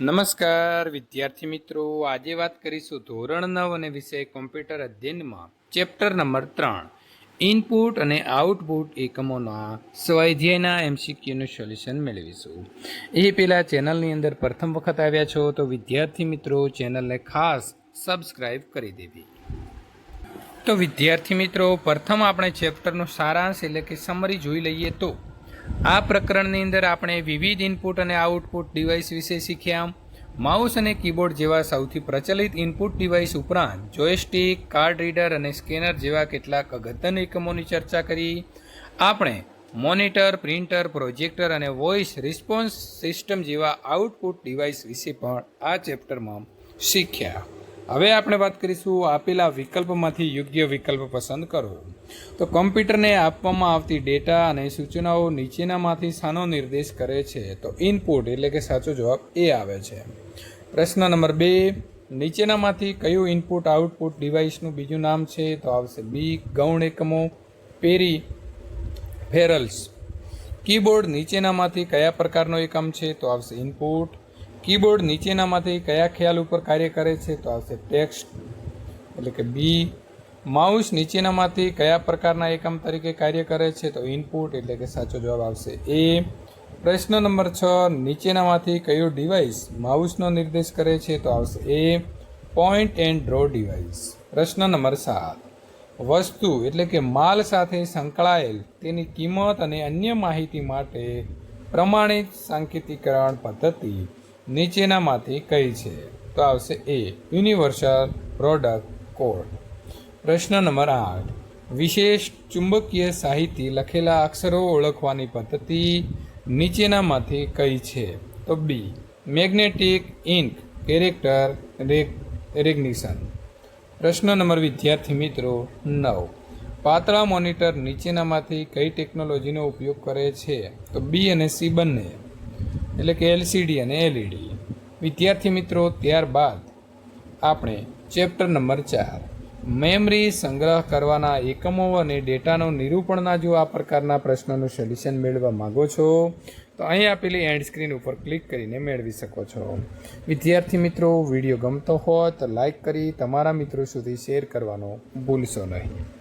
નમસ્કાર, વિદ્યાર્થી મિત્રો. આજે વાત કરીશું ધોરણ નવ અને વિષય કોમ્પ્યુટર અધ્યયનમાં. ચેપ્ટર નંબર ત્રણ. ઇનપુટ અને આઉટપુટ એકમોના સ્વાધ્યાયના એમસીક્યુનું સોલ્યુશન મેળવીશું. એ પહેલાં ચેનલની અંદર પ્રથમ વખત આવ્યા છો તો વિદ્યાર્થી મિત્રો, ચેનલને ખાસ સબસ્ક્રાઈબ કરી દેવી. તો વિદ્યાર્થી મિત્રો, પ્રથમ આપણે ચેપ્ટરનો સારાંશ એટલે કે સમરી જોઈ લઈએ તો આ પ્રકરણની અંદર આપણે વિવિધ ઇનપુટ અને આઉટપુટ ડિવાઇસ વિશે શીખ્યા. માઉસ અને કીબોર્ડ જેવા સૌથી પ્રચલિત ઇનપુટ ડિવાઇસ ઉપરાંત જોયસ્ટિક, કાર્ડ રીડર અને સ્કેનર જેવા કેટલાક અગત્યના એકમોની ચર્ચા કરી. આપણે મોનિટર, પ્રિન્ટર, પ્રોજેક્ટર અને વોઇસ રિસ્પોન્સ સિસ્ટમ જેવા આઉટપુટ ડિવાઇસ વિશે પણ આ ચેપ્ટરમાં શીખ્યા. હવે આપણે વાત કરીશું આપેલા વિકલ્પમાંથી યોગ્ય વિકલ્પ પસંદ કરો. તો કમ્પ્યુટરને આપવામાં આવતી ડેટા અને સૂચનાઓ નીચેનામાંથી સાનો નિર્દેશ કરે છે. તો ઇનપુટ એટલે કે સાચો જવાબ એ આવે છે. પ્રશ્ન નંબર બે, નીચેનામાંથી કયું ઇનપુટ, આઉટપુટ ડિવાઇસનું બીજું નામ છે? તો આવશે બી, ગૌણ એકમો, પેરી, ફેરલ્સ. કીબોર્ડ નીચેનામાંથી કયા પ્રકારનો એકમ છે? તો આવશે ઇનપુટ. કીબોર્ડ નીચેનામાંથી કયા ખ્યાલ ઉપર કાર્ય કરે છે તો આવશે ટેક્સ્ટ, એટલે કે બી. માઉસ નીચેનામાંથી કયા પ્રકારના એકમ તરીકે કાર્ય કરે છે તો ઇનપુટ, એટલે કે સાચો જવાબ આવશે એ. પ્રશ્ન નંબર છ નીચેનામાંથી કયું ડિવાઇસ માઉસનો નિર્દેશ કરે છે તો આવશે A. Point and draw device. પ્રશ્ન નંબર સાત. વસ્તુ, એટલે કે માલ સાથે સંકળાયેલ તેની કિંમત અને અન્ય માહિતી માટે પ્રમાણિત સાંકેતિકરણ પદ્ધતિ. નીચેનામાંથી કઈ છે? તો આવશે એ. યુનિવર્સલ પ્રોડક્ટ કોડ પ્રશ્ન નંબર આઠ. વિશેષ ચુંબકીય સાહિત્ય લખેલા અક્ષરો ઓળખવાની પદ્ધતિ નીચેનામાંથી કઈ છે? તો B magnetic ink character recognition પ્રશ્ન નંબર વિદ્યાર્થી મિત્રો નવ. પાતળા મોનિટર નીચેનામાંથી કઈ ટેકનોલોજીનો ઉપયોગ કરે છે? તો બી અને સી બંને. એટલે કે એલસીડી અને એલઈડી વિદ્યાર્થી મિત્રો, ત્યારબાદ આપણે ચેપ્ટર નંબર ચાર મેમરી સંગ્રહ કરવાના એકમો અને ડેટાનો નિરૂપણના જો આ પ્રકારના પ્રશ્નોનું સોલ્યુશન મેળવવા માગો છો, તો અહીં આપેલી એન્ડ સ્ક્રીન ઉપર ક્લિક કરીને મેળવી શકો છો. વિદ્યાર્થી મિત્રો, વીડિયો ગમતો હોય તો લાઈક કરી તમારા મિત્રો સુધી શેર કરવાનો ભૂલશો નહીં.